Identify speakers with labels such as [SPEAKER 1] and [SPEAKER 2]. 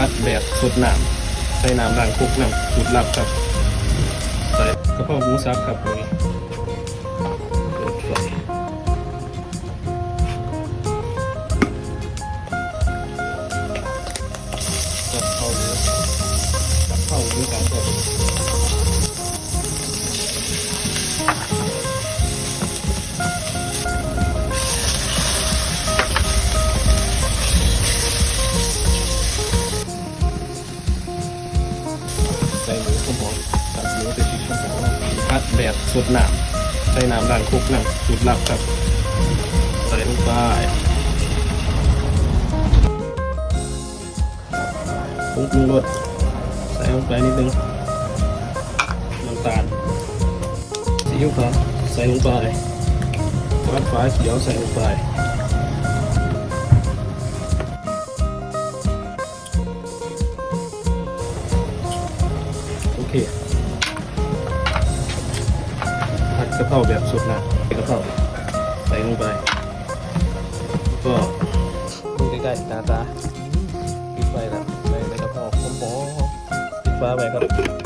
[SPEAKER 1] ผัดแบบสดน้ำใส่น้ำล้างคุกน้ำสูตรลับครับ ใส่กระเพราหมูสับครับตรงนี้ ส่หมูข้าวหอมตัดหมูใส่พริกข้าวหอมผัดแบบสดน้ำใส่น้ำล้างคุกน้ำสูตรลับครับ ใส่ลงไปปรุงปรุงรสใส่ลงไปนิดนึงน้ำตาลซีอิ๊วขาวใส่ลงไปวัดฟ้าเขียวใส่ลงไป เคผัดกะเพราแบบสุดนะกะเพราใส่ลงไป ก็ดูใกล้ๆตาตาปิดไฟแล้วใส่ในกะเพราหอมๆปิดฟ้าไปครับ